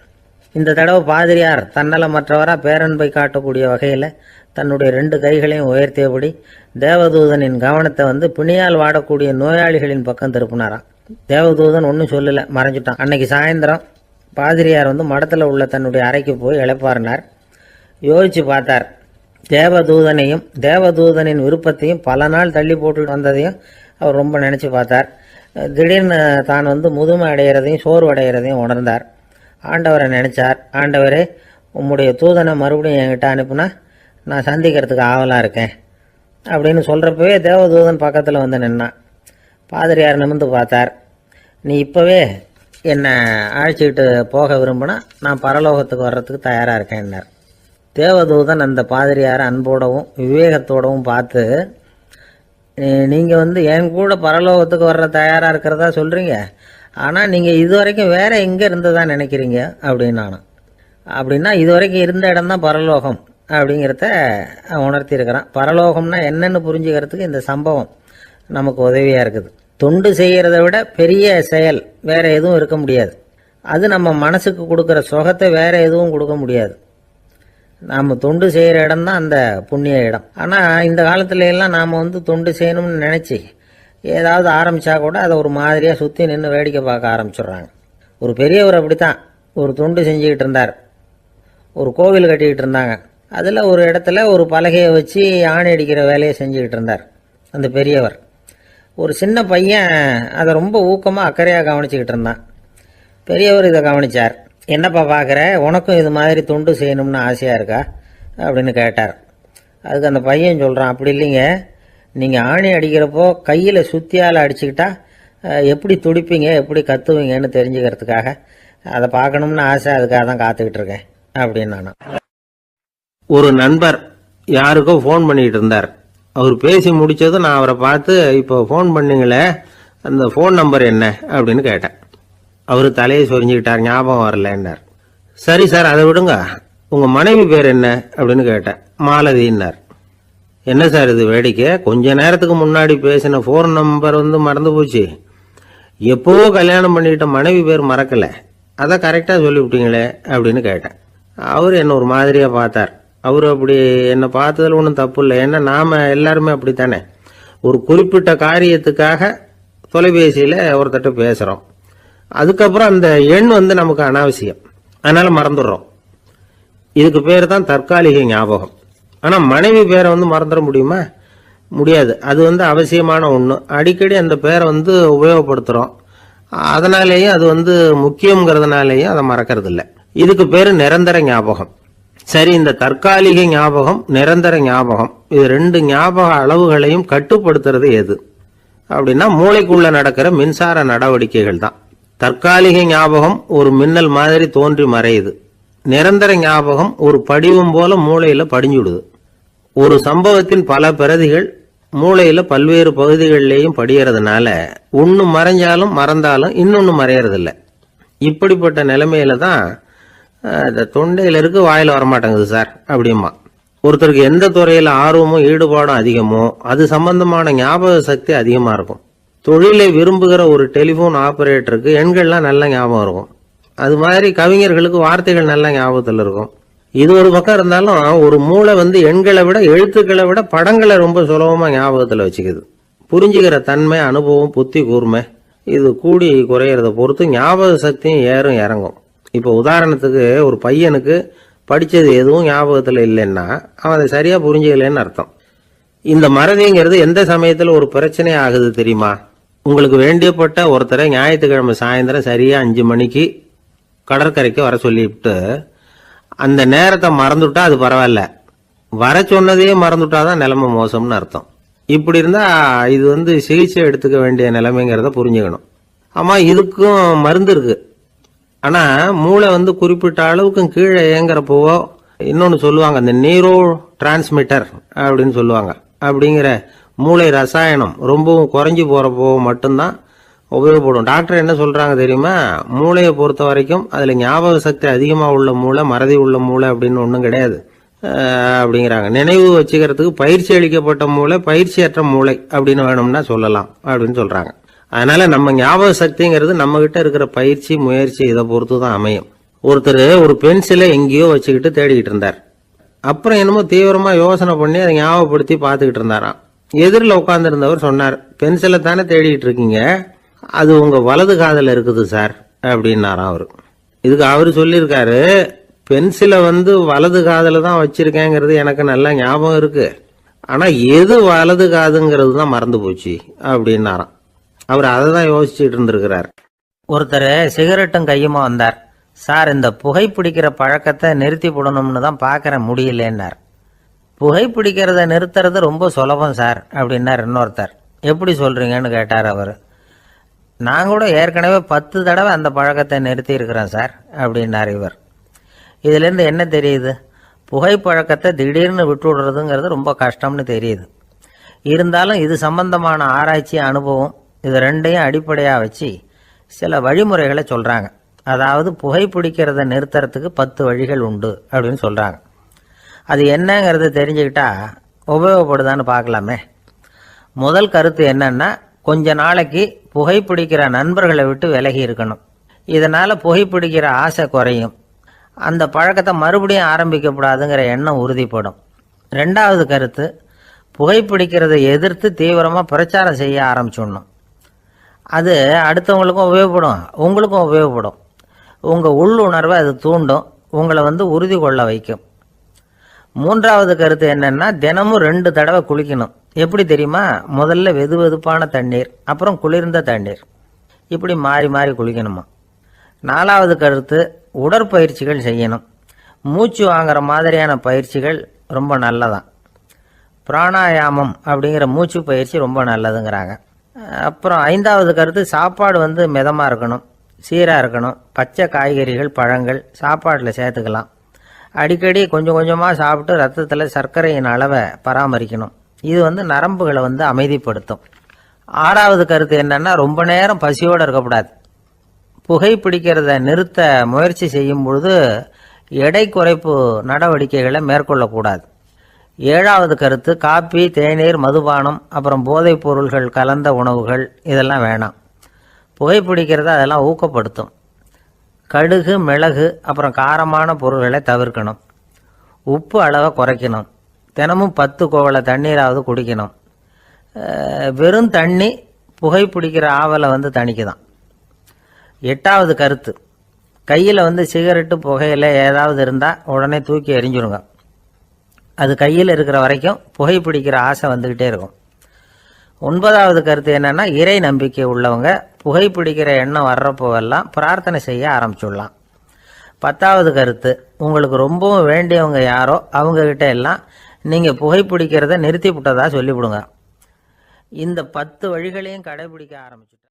இந்த தடவை பாதிரியார் தன்னலமற்றவராக பேரன்பை காட்டக்கூடிய வகையில் தன்னுடைய ரெண்டு கைகளையும் உயர்த்தியபடி தேவதூதனின் கவனத்தை வந்து பிணியால் வாடக்கூடிய நோயாளிகளின் பக்கம் திருப்பினாராம். தேவதூதன் ஒன்றும் சொல்லலை மறைஞ்சிட்டான். அன்னைக்கு சாயந்தரம் பாதிரியார் வந்து மடத்தில் உள்ள தன்னுடைய அறைக்கு போய் இளைப்பாறினார் யோசித்து பார்த்தார் தேவதூதனையும் தேவதூதனின் விருப்பத்தையும் பல நாள் தள்ளி போட்டு வந்ததையும் அவர் ரொம்ப நினச்சி பார்த்தார். திடீர்னு தான் வந்து முதுமை அடைகிறதையும் சோர்வு அடைகிறதையும் உணர்ந்தார். ஆண்டவரை நினச்சார். ஆண்டவரே உம்முடைய தூதனை மறுபடியும் என்கிட்ட அனுப்புனா நான் சந்திக்கிறதுக்கு ஆவலாக இருக்கேன். அப்படின்னு சொல்கிறப்பவே தேவதூதன் பக்கத்தில் வந்து நின்னான். பாதிரியார் நிமிர்ந்து பார்த்தார். நீ இப்போவே என்னை அழைச்சிக்கிட்டு போக விரும்பினா நான் பரலோகத்துக்கு வர்றதுக்கு தயாராக இருக்கேன்னார். தேவதூதன் அந்த பாதிரியாரை அன்போடவும் விவேகத்தோடவும் பார்த்து நீங்கள் வந்து என் கூட பரலோகத்துக்கு வர்ற தயாராக இருக்கிறதா சொல்கிறீங்க ஆனால் நீங்கள் இது வரைக்கும் வேறு எங்கே இருந்ததா நினைக்கிறீங்க? அப்படின்னு நான் அப்படின்னா இது வரைக்கும் இருந்த இடம்தான் பரலோகம். அப்படிங்கிறத உணர்த்தியிருக்கிறான். பரலோகம்னா என்னென்னு புரிஞ்சுக்கிறதுக்கு இந்த சம்பவம் நமக்கு உதவியாக இருக்குது. தொண்டு செய்கிறத விட பெரிய செயல் வேறு எதுவும் இருக்க முடியாது. அது நம்ம மனசுக்கு கொடுக்குற சுகத்தை வேறு எதுவும் கொடுக்க முடியாது. நாம் தொண்டு செய்கிற இடம் தான் அந்த புண்ணிய இடம். ஆனால் இந்த காலத்துல எல்லாம் நாம் வந்து தொண்டு செய்யணும்னு நினச்சி ஏதாவது ஆரம்பித்தா கூட அதை ஒரு மாதிரியாக சுற்றி நின்று வேடிக்கை பார்க்க ஆரம்பிச்சிடுறாங்க. ஒரு பெரியவர் அப்படித்தான். ஒரு தொண்டு செஞ்சுக்கிட்டு இருந்தார். ஒரு கோவில் கட்டிக்கிட்டு இருந்தாங்க. அதில் ஒரு இடத்துல ஒரு பலகையை வச்சு ஆணி அடிக்கிற வேலையை செஞ்சுக்கிட்டு இருந்தார் அந்த பெரியவர். ஒரு சின்ன பையன் அதை ரொம்ப ஊக்கமாக அக்கறையாக கவனிச்சுக்கிட்டு இருந்தான். பெரியவர் இதை கவனிச்சார். என்னப்பா பார்க்குற உனக்கும் இது மாதிரி தொண்டு செய்யணும்னு ஆசையாக இருக்கா? அப்படின்னு கேட்டார். அதுக்கு அந்த பையன் சொல்கிறான் அப்படி இல்லைங்க. நீங்கள் ஆணி அடிக்கிறப்போ கையில் சுத்தியால் அடிச்சுக்கிட்டா எப்படி துடிப்பீங்க எப்படி கத்துவீங்கன்னு தெரிஞ்சுக்கிறதுக்காக அதை பார்க்கணும்னு ஆசை அதுக்காக தான் காத்துக்கிட்டு இருக்கேன் அப்படின்னு நான் ஒரு நண்பர் யாருக்கோ ஃபோன் பண்ணிகிட்டு இருந்தார். அவர் பேசி முடிச்சதும் நான் அவரை பார்த்து இப்போ ஃபோன் பண்ணீங்களே அந்த ஃபோன் நம்பர் என்ன? அப்படின்னு கேட்டேன். அவர் தலையை சொரிஞ்சுக்கிட்டார் ஞாபகம் வரலன்னார். சரி சார் அதை விடுங்க. உங்கள் மனைவி பேர் என்ன? அப்படின்னு கேட்டேன். மாலதின்னார். என்ன சார் இது வேடிக்கை? கொஞ்ச நேரத்துக்கு முன்னாடி பேசின ஃபோன் நம்பர் வந்து மறந்து போச்சு. எப்போவோ கல்யாணம் பண்ணிக்கிட்ட மனைவி பேர் மறக்கலை. அதை கரெக்டாக சொல்லிவிட்டீங்களே அப்படின்னு கேட்டேன். அவர் என்ன ஒரு மாதிரியாக பார்த்தார். அவர் அப்படி என்னை பார்த்ததில் ஒன்றும் தப்பு இல்லை. ஏன்னா நாம் எல்லாருமே அப்படித்தானே? ஒரு குறிப்பிட்ட காரியத்துக்காக தொலைபேசியில் ஒருத்தட்ட பேசுகிறோம் அதுக்கப்புறம் அந்த எண் வந்து நமக்கு அனாவசியம். அதனால மறந்துடுறோம். இதுக்கு பேர் தான் தற்காலிக ஞாபகம். ஆனால் மனைவி பேரை வந்து மறந்துட முடியுமா? முடியாது. அது வந்து அவசியமான ஒன்று அடிக்கடி அந்த பேரை வந்து உபயோகப்படுத்துகிறோம் அதனாலேயும் அது வந்து முக்கியங்கிறதுனாலேயும் அதை மறக்கிறதில்ல. இதுக்கு பேர் நிரந்தர ஞாபகம். சரி இந்த தற்காலிக ஞாபகம் நிரந்தர ஞாபகம் இது ரெண்டு ஞாபக அளவுகளையும் கட்டுப்படுத்துறது எது? அப்படின்னா மூளைக்குள்ள நடக்கிற மின்சார நடவடிக்கைகள் தான். தற்காலிக ஞாபகம் ஒரு மின்னல் மாதிரி தோன்றி மறையுது. நிரந்தர ஞாபகம் ஒரு படிவம் போல மூளையில படிஞ்சுடுது. ஒரு சம்பவத்தின் பல பிரதிகள் மூளையில பல்வேறு பகுதிகளிலேயும் படியறதுனால ஒன்று மறைஞ்சாலும் மறந்தாலும் இன்னொன்று மறையறதில்ல. இப்படிப்பட்ட நிலைமையில தான் அஹ், இந்த தொண்டையில இருக்கு வாயில வரமாட்டேங்குது சார் அப்படிமா ஒருத்தருக்கு எந்த துறையில் ஆர்வமும் ஈடுபாடும் அதிகமோ அது சம்பந்தமான ஞாபக சக்தி அதிகமாக இருக்கும். தொழிலை விரும்புகிற ஒரு டெலிஃபோன் ஆப்ரேட்டருக்கு எண்கள்லாம் நல்ல ஞாபகம் இருக்கும். அது மாதிரி கவிஞர்களுக்கு வார்த்தைகள் நல்ல ஞாபகத்தில் இருக்கும். இது ஒரு பக்கம் இருந்தாலும் ஒரு மூளை வந்து எண்களை விட எழுத்துக்களை விட படங்களை ரொம்ப சுலபமாக ஞாபகத்தில் வச்சுக்குது. புரிஞ்சுக்கிற தன்மை அனுபவம் புத்தி கூர்மை இது கூடி குறையிறத பொறுத்து ஞாபக சக்தியும் ஏறும் இறங்கும். இப்போ உதாரணத்துக்கு ஒரு பையனுக்கு படித்தது எதுவும் ஞாபகத்தில் இல்லைன்னா அவன் அதை சரியாக புரிஞ்சுக்கலைன்னு அர்த்தம். இந்த மறதிங்கிறது எந்த சமயத்தில் ஒரு பிரச்சனை ஆகுது தெரியுமா? உங்களுக்கு வேண்டியப்பட்ட ஒருத்தரை ஞாயிற்றுக்கிழமை சாயந்தரம் சரியாக அஞ்சு மணிக்கு கடற்கரைக்கு வர சொல்லிவிட்டு அந்த நேரத்தை மறந்துவிட்டா அது பரவாயில்ல. வர சொன்னதையே மறந்துட்டாதான் நிலைமை மோசம்னு அர்த்தம். இப்படி இருந்தால் இது வந்து சிகிச்சை எடுத்துக்க வேண்டிய நிலைமைங்கிறத புரிஞ்சுக்கணும். ஆமாம் இதுக்கும் மருந்து இருக்குது ஆனால் மூளை வந்து குறிப்பிட்ட அளவுக்கும் கீழே இயங்குறப்போவோ இன்னொன்று சொல்லுவாங்க இந்த நீரோ டிரான்ஸ்மிட்டர் அப்படின்னு சொல்லுவாங்க. அப்படிங்கிற மூளை ரசாயனம் ரொம்பவும் குறைஞ்சி போகிறப்போ மட்டும்தான் உபயோகப்படும். டாக்டர் என்ன சொல்கிறாங்க தெரியுமா? மூளையை பொறுத்த வரைக்கும் அதில் ஞாபக சக்தி அதிகமாக உள்ள மூளை மறதி உள்ள மூளை அப்படின்னு ஒன்றும் கிடையாது. அப்படிங்கிறாங்க. நினைவு வச்சுக்கிறதுக்கு பயிற்சி அளிக்கப்பட்ட மூளை பயிற்சியற்ற மூளை அப்படின்னு வேணும்னா சொல்லலாம் அப்படின்னு சொல்கிறாங்க அதனால் நம்ம ஞாபக சக்திங்கிறது நம்மக்கிட்ட இருக்கிற பயிற்சி முயற்சி இதை பொறுத்து தான் அமையும். ஒருத்தர் ஒரு பென்சிலை எங்கேயோ வச்சுக்கிட்டு தேடிக்கிட்டு இருந்தார். அப்புறம் என்னமோ தீவிரமாக யோசனை பண்ணி அதை ஞாபகப்படுத்தி பார்த்துக்கிட்டு இருந்தாராம். எதிரில் உட்காந்துருந்தவர் சொன்னார் பென்சிலை தானே தேடிட்டு இருக்கீங்க? அது உங்கள் வலது காதில் இருக்குது சார் அப்படின்னாராம் அவர். இதுக்கு அவர் சொல்லியிருக்காரு பென்சிலை வந்து வலது காதில் தான் வச்சுருக்கேங்கிறது எனக்கு நல்லா ஞாபகம் இருக்குது ஆனால் எது வலது காதுங்கிறது தான் மறந்து போச்சு அப்படின்னாராம். அவர் அதை தான் யோசிச்சுட்டு இருந்திருக்கிறார். ஒருத்தர் சிகரெட்டும் கையுமா வந்தார். சார் இந்த புகைப்பிடிக்கிற பழக்கத்தை நிறுத்தி போடணும்னு தான் பார்க்குற முடியலன்னார். புகைப்பிடிக்கிறத நிறுத்துறது ரொம்ப சுலபம் சார் அப்படின்னார் இன்னொருத்தர். எப்படி சொல்கிறீங்கன்னு கேட்டார் அவர். நான் கூட ஏற்கனவே பத்து தடவை அந்த பழக்கத்தை நிறுத்தி இருக்கிறேன் சார் அப்படின்னார் இவர். இதுலேருந்து என்ன தெரியுது? புகைப்பழக்கத்தை திடீர்னு விட்டு விடுறதுங்கிறது ரொம்ப கஷ்டம்னு தெரியுது. இருந்தாலும் இது சம்பந்தமான ஆராய்ச்சி அனுபவம் இது ரெண்டையும் அடிப்படையாக வச்சு சில வழிமுறைகளை சொல்கிறாங்க அதாவது புகைப்பிடிக்கிறத நிறுத்துறதுக்கு பத்து வழிகள் உண்டு அப்படின்னு சொல்கிறாங்க அது என்னங்கிறது தெரிஞ்சுக்கிட்டா உபயோகப்படுதான்னு பார்க்கலாமே. முதல் கருத்து என்னன்னா கொஞ்ச நாளைக்கு புகைப்பிடிக்கிற நண்பர்களை விட்டு விலகி இருக்கணும். இதனால் புகைப்பிடிக்கிற ஆசை குறையும். அந்த பழக்கத்தை மறுபடியும் ஆரம்பிக்கக்கூடாதுங்கிற எண்ணம் உறுதிப்படும். ரெண்டாவது கருத்து புகைப்பிடிக்கிறதை எதிர்த்து தீவிரமாக பிரச்சாரம் செய்ய ஆரம்பிச்சிடணும். அது அடுத்தவங்களுக்கும் உபயோகப்படும் உங்களுக்கும் உபயோகப்படும். உங்கள் உள்ளுணர்வை அது தூண்டும் உங்களை வந்து உறுதி கொள்ள வைக்கும். மூன்றாவது கருத்து என்னன்னா தினமும் ரெண்டு தடவை குளிக்கணும். எப்படி தெரியுமா? முதல்ல வெது வெதுப்பான தண்ணீர் அப்புறம் குளிர்ந்த தண்ணீர். இப்படி மாறி மாறி குளிக்கணுமா? நாலாவது கருத்து உடற்பயிற்சிகள் செய்யணும். மூச்சு வாங்குற மாதிரியான பயிற்சிகள் ரொம்ப நல்லதான் பிராணாயாமம் அப்படிங்கிற மூச்சு பயிற்சி ரொம்ப நல்லதுங்கிறாங்க. அப்புறம் ஐந்தாவது கருத்து சாப்பாடு வந்து மிதமாக இருக்கணும். சீராக இருக்கணும். பச்சை காய்கறிகள் பழங்கள் சாப்பாட்டில் சேர்த்துக்கலாம். அடிக்கடி கொஞ்சம் கொஞ்சமாக சாப்பிட்டு ரத்தத்தில் சர்க்கரையின் அளவை பராமரிக்கணும். இது வந்து நரம்புகளை வந்து அமைதிப்படுத்தும். ஆறாவது கருத்து என்னென்னா ரொம்ப நேரம் பசியோடு இருக்கக்கூடாது. புகைப்பிடிக்கிறத நிறுத்த முயற்சி செய்யும் பொழுது எடை குறைப்பு நடவடிக்கைகளை மேற்கொள்ளக்கூடாது. ஏழாவது கருத்து காப்பி தேநீர் மதுபானம் அப்புறம் போதைப் பொருள்கள் கலந்த உணவுகள் இதெல்லாம் வேணாம். புகைப்பிடிக்கிறத அதெல்லாம் ஊக்கப்படுத்தும். கடுகு மிளகு அப்புறம் காரமான பொருள்களை தவிர்க்கணும். உப்பு அளவை குறைக்கணும். தினமும் பத்து கோவலை தண்ணீராவது குடிக்கணும். வெறும் தண்ணி புகை பிடிக்கிற ஆவலை வந்து தணிக்குதான். எட்டாவது கருத்து. கையில் வந்து சிகரெட்டு புகையில் ஏதாவது இருந்தால் உடனே தூக்கி எறிஞ்சிருங்க. அது கையில் இருக்கிற வரைக்கும் புகை பிடிக்கிற ஆசை வந்துக்கிட்டே இருக்கும். ஒன்பதாவது கருத்து என்னென்னா இறை நம்பிக்கை உள்ளவங்க புகைப்பிடிக்கிற எண்ணம் வர்றப்போவெல்லாம் பிரார்த்தனை செய்ய ஆரம்பிச்சுடலாம். பத்தாவது கருத்து உங்களுக்கு ரொம்பவும் வேண்டியவங்க யாரோ அவங்கக்கிட்ட எல்லாம் நீங்கள் புகைப்பிடிக்கிறத நிறுத்தி விட்டதா சொல்லிவிடுங்க. இந்த பத்து வழிகளையும் கடைபிடிக்க ஆரம்பிச்சுட்டார்